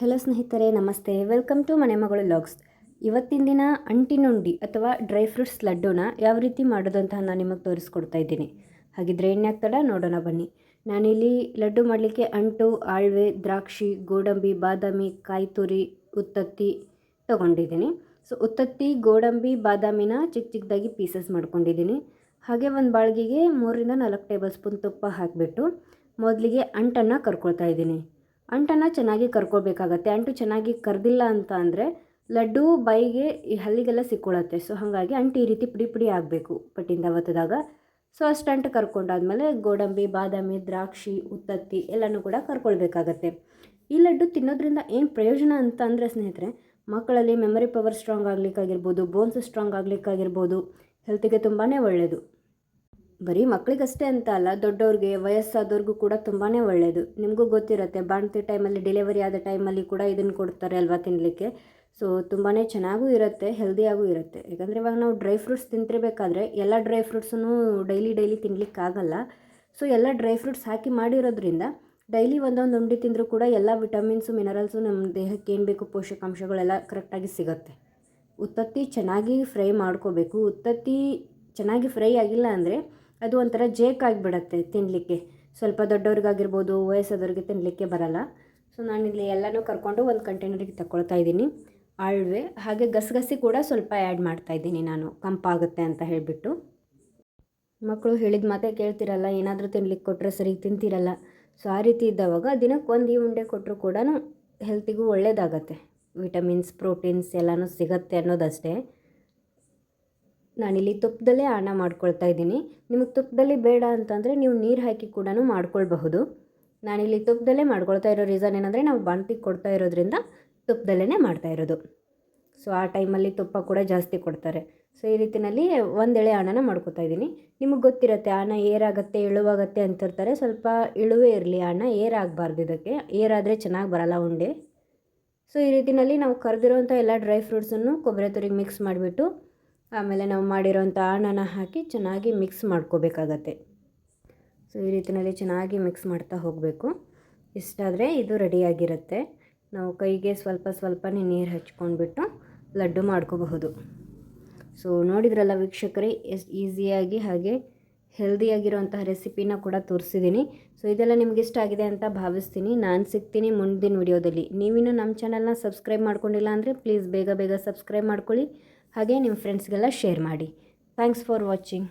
Hello ಸ್ನೇಹಿತರೆ, ನಮಸ್ತೆ. Welcome to ಮನೆ ಮಗಳು ಲಾಗ್ಸ್ ಇವತ್ತಿನ ದಿನ ಅಂಟಿನುಂಡಿ ಅಥವಾ ಡ್ರೈ ಫ್ರೂಟ್ಸ್ ಲಡ್ಡುನ ಯಾವ ರೀತಿ ಮಾಡೋದು ಅಂತ ನಾನು ನಿಮಗೆ ತೋರಿಸ್ಕೊಡ್ತಾ ಇದ್ದೀನಿ. ಹಾಗಿದ್ರೆ ಎಣ್ಣೆ ತಡ? ನೋಡೋಣ, ಬನ್ನಿ. ನಾನಿಲ್ಲಿ ಲಡ್ಡು ಮಾಡಲಿಕ್ಕೆ ಅಂಟು, ಆಳ್ವೆ, ದ್ರಾಕ್ಷಿ, ಗೋಡಂಬಿ, ಬಾದಾಮಿ ಕಾಯಿ ತುರಿ ಉತ್ತತ್ತಿ ತೊಗೊಂಡಿದ್ದೀನಿ. ಸೊ ಉತ್ತತ್ತಿ, ಗೋಡಂಬಿ, ಬಾದಾಮಿನ ಚಿಕ್ಕ ಚಿಕ್ಕದಾಗಿ ಪೀಸಸ್ ಮಾಡ್ಕೊಂಡಿದ್ದೀನಿ. ಹಾಗೆ ಒಂದು ಬಾಳ್ಗಿಗೆ ಮೂರರಿಂದ ನಾಲ್ಕು ಟೇಬಲ್ ಸ್ಪೂನ್ ತುಪ್ಪ ಹಾಕಿಬಿಟ್ಟು ಮೊದಲಿಗೆ ಅಂಟನ್ನು ಕರ್ಕೊಳ್ತಾ ಇದ್ದೀನಿ. ಅಂಟನ್ನು ಚೆನ್ನಾಗಿ ಕರ್ಕೋಬೇಕಾಗತ್ತೆ ಅಂಟು ಚೆನ್ನಾಗಿ ಕರೆದಿಲ್ಲ ಅಂತ ಅಂದರೆ ಲಡ್ಡು ಬೈಗೆ ಈ ಹಲ್ಲಿಗೆಲ್ಲ ಸಿಕ್ಕೊಳ್ಳುತ್ತೆ ಸೊ ಹಾಗಾಗಿ ಅಂಟು ಈ ರೀತಿ ಪುಡಿ ಪುಡಿ ಆಗಬೇಕು ಪಟ್ಟಿಂದ ಒತ್ತಿದಾಗ ಸೊ ಅಷ್ಟು ಅಂಟು ಕರ್ಕೊಂಡಾದ್ಮೇಲೆ ಗೋಡಂಬಿ, ಬಾದಾಮಿ, ದ್ರಾಕ್ಷಿ, ಉತ್ತತ್ತಿ ಎಲ್ಲನೂ ಕೂಡ ಕರ್ಕೊಳ್ಬೇಕಾಗತ್ತೆ. ಈ ಲಡ್ಡು ತಿನ್ನೋದ್ರಿಂದ ಏನು ಪ್ರಯೋಜನ ಅಂತ ಅಂದರೆ ಸ್ನೇಹಿತರೆ, ಮಕ್ಕಳಲ್ಲಿ ಮೆಮೊರಿ ಪವರ್ ಸ್ಟ್ರಾಂಗ್ ಆಗಲಿಕ್ಕಾಗಿರ್ಬೋದು ಬೋನ್ಸ್ ಸ್ಟ್ರಾಂಗ್ ಆಗಲಿಕ್ಕಾಗಿರ್ಬೋದು ಹೆಲ್ತಿಗೆ ತುಂಬಾ ಒಳ್ಳೆಯದು ಬರೀ ಮಕ್ಕಳಿಗಷ್ಟೇ ಅಂತ ಅಲ್ಲ, ದೊಡ್ಡವ್ರಿಗೆ, ವಯಸ್ಸಾದವ್ರಿಗೂ ಕೂಡ ತುಂಬಾ ಒಳ್ಳೆಯದು ನಿಮಗೂ ಗೊತ್ತಿರುತ್ತೆ, ಬಾಣ್ತಿ ಟೈಮಲ್ಲಿ, ಡೆಲಿವರಿ ಆದ ಟೈಮಲ್ಲಿ ಕೂಡ ಇದನ್ನು ಕೊಡ್ತಾರೆ ಅಲ್ವಾ ತಿನ್ನಲಿಕ್ಕೆ ಸೊ ತುಂಬಾ ಚೆನ್ನಾಗೂ ಇರುತ್ತೆ, ಹೆಲ್ದಿಯಾಗೂ ಇರುತ್ತೆ. ಯಾಕಂದರೆ ಇವಾಗ ನಾವು ಡ್ರೈ ಫ್ರೂಟ್ಸ್ ತಿಂತಿರಬೇಕಾದ್ರೆ ಎಲ್ಲ ಡ್ರೈ ಫ್ರೂಟ್ಸೂ ಡೈಲಿ ಡೈಲಿ ತಿನ್ನಲಿಕ್ಕಾಗಲ್ಲ ಸೊ ಎಲ್ಲ ಡ್ರೈ ಫ್ರೂಟ್ಸ್ ಹಾಕಿ ಮಾಡಿರೋದ್ರಿಂದ ಡೈಲಿ ಒಂದೊಂದು ಉಂಡೆ ತಿಂದರೂ ಕೂಡ ಎಲ್ಲ ವಿಟಮಿನ್ಸು, ಮಿನರಲ್ಸು ನಮ್ಮ ದೇಹಕ್ಕೆ ಏನು ಬೇಕು, ಪೋಷಕಾಂಶಗಳೆಲ್ಲ ಕರೆಕ್ಟಾಗಿ ಸಿಗುತ್ತೆ. ಉತ್ತತ್ತಿ ಚೆನ್ನಾಗಿ ಫ್ರೈ ಮಾಡ್ಕೋಬೇಕು. ಉತ್ತತ್ತಿ ಚೆನ್ನಾಗಿ ಫ್ರೈ ಆಗಿಲ್ಲ ಅಂದರೆ ಅದು ಒಂಥರ ಜೇಕ್ ಆಗಿಬಿಡತ್ತೆ ತಿನ್ನಲಿಕ್ಕೆ ಸ್ವಲ್ಪ ದೊಡ್ಡವ್ರಿಗಾಗಿರ್ಬೋದು, ವಯಸ್ಸಾದವ್ರಿಗೆ ತಿನ್ನಲಿಕ್ಕೆ ಬರಲ್ಲ. ಸೊ ಇಲ್ಲಿ ಎಲ್ಲನೂ ಕರ್ಕೊಂಡು ಒಂದು ಕಂಟೈನರಿಗೆ ತಗೊಳ್ತಾ ಇದ್ದೀನಿ. ಆಳ್ವೆ ಹಾಗೆ ಗಸಗಸಿ ಕೂಡ ಸ್ವಲ್ಪ ಆ್ಯಡ್ ಮಾಡ್ತಾ ಇದ್ದೀನಿ ನಾನು. ಕಂಪಾಗುತ್ತೆ ಅಂತ ಹೇಳಿಬಿಟ್ಟು. ಮಕ್ಕಳು ಹೇಳಿದ ಮಾತೇ ಕೇಳ್ತಿರಲ್ಲ, ಏನಾದರೂ ತಿನ್ಲಿಕ್ಕೆ ಕೊಟ್ಟರೆ ಸರಿ ತಿಂತಿರಲ್ಲ. ಸೊ ಆ ರೀತಿ ಇದ್ದವಾಗ ದಿನಕ್ಕೆ ಒಂದು ಈ ಉಂಡೆ ಕೊಟ್ಟರು ಕೂಡ ಹೆಲ್ತಿಗೂ ಒಳ್ಳೆಯದಾಗತ್ತೆ ವಿಟಮಿನ್ಸ್ ಪ್ರೋಟೀನ್ಸ್ ಎಲ್ಲನೂ ಸಿಗತ್ತೆ ಅನ್ನೋದಷ್ಟೇ. ನಾನಿಲ್ಲಿ ತುಪ್ಪದಲ್ಲೇ ಅನ್ನ ಮಾಡ್ಕೊಳ್ತಾ ಇದ್ದೀನಿ. ನಿಮಗೆ ತುಪ್ಪದಲ್ಲಿ ಬೇಡ ಅಂತಂದರೆ ನೀವು ನೀರು ಹಾಕಿ ಕೂಡ ಮಾಡ್ಕೊಳ್ಬಹುದು. ನಾನಿಲ್ಲಿ ತುಪ್ಪದಲ್ಲೇ ಮಾಡ್ಕೊಳ್ತಾ ಇರೋ ರೀಸನ್ ಏನಂದರೆ ನಾವು ಬಾಣ್ತಿಗೆ ಕೊಡ್ತಾ ಇರೋದ್ರಿಂದ ತುಪ್ಪದಲ್ಲೇ ಮಾಡ್ತಾ ಇರೋದು. ಸೊ ಆ ಟೈಮಲ್ಲಿ ತುಪ್ಪ ಕೂಡ ಜಾಸ್ತಿ ಕೊಡ್ತಾರೆ. ಸೊ ಈ ರೀತಿಯಲ್ಲಿ ಒಂದೆಳೆ ಹಣನ ಮಾಡ್ಕೊತಾ ಇದ್ದೀನಿ. ನಿಮಗೆ ಗೊತ್ತಿರುತ್ತೆ ಹಣ ಏರಾಗತ್ತೆ, ಇಳುವಾಗತ್ತೆ ಅಂತಿರ್ತಾರೆ. ಸ್ವಲ್ಪ ಇಳುವೇ ಇರಲಿ ಹಣ ಏರಾಗಬಾರ್ದು ಇದಕ್ಕೆ. ಏರಾದರೆ ಚೆನ್ನಾಗಿ ಬರಲ್ಲ ಉಂಡೆ. ಸೊ ಈ ರೀತಿಯಲ್ಲಿ ನಾವು ಕರೆದಿರೋಂಥ ಎಲ್ಲ ಡ್ರೈ ಫ್ರೂಟ್ಸನ್ನು ಕೊಬ್ಬರಿ ತುರಿಗೆ ಮಿಕ್ಸ್ ಮಾಡಿಬಿಟ್ಟು ಆಮೇಲೆ ನಾವು ಮಾಡಿರೋಂಥ ಹಣ್ಣನ್ನು ಹಾಕಿ ಚೆನ್ನಾಗಿ ಮಿಕ್ಸ್ ಮಾಡ್ಕೋಬೇಕಾಗತ್ತೆ. ಸೊ, ಈ ರೀತಿಯಲ್ಲಿ ಚೆನ್ನಾಗಿ ಮಿಕ್ಸ್ ಮಾಡ್ತಾ ಹೋಗಬೇಕು. ಇಷ್ಟಾದರೆ ಇದು ರೆಡಿಯಾಗಿರುತ್ತೆ. ನಾವು ಕೈಗೆ ಸ್ವಲ್ಪ ಸ್ವಲ್ಪನೇ ನೀರು ಹಚ್ಕೊಂಡ್ಬಿಟ್ಟು ಲಡ್ಡು ಮಾಡ್ಕೋಬಹುದು. ಸೊ, ನೋಡಿದ್ರಲ್ಲ ವೀಕ್ಷಕರೇ ಎಷ್ಟು ಈಸಿಯಾಗಿ ಹಾಗೆ ಹೆಲ್ದಿಯಾಗಿರುವಂತಹ ರೆಸಿಪಿನ ಕೂಡ ತೋರಿಸಿದ್ದೀನಿ. ಸೊ, ಇದೆಲ್ಲ ನಿಮ್ಗೆ ಇಷ್ಟ ಆಗಿದೆ ಅಂತ ಭಾವಿಸ್ತೀನಿ. ನಾನು ಸಿಗ್ತೀನಿ ಮುಂದಿನ ವಿಡಿಯೋದಲ್ಲಿ. ನೀವಿನ್ನೂ ನಮ್ಮ ಚಾನಲ್ನ ಸಬ್ಸ್ಕ್ರೈಬ್ ಮಾಡ್ಕೊಂಡಿಲ್ಲ ಅಂದರೆ ಪ್ಲೀಸ್ ಬೇಗ ಬೇಗ ಸಬ್ಸ್ಕ್ರೈಬ್ ಮಾಡ್ಕೊಳ್ಳಿ. ಹಾಗೆ ನಿಮ್ಮ ಫ್ರೆಂಡ್ಸ್ಗೆಲ್ಲ ಶೇರ್ ಮಾಡಿ. Thanks for watching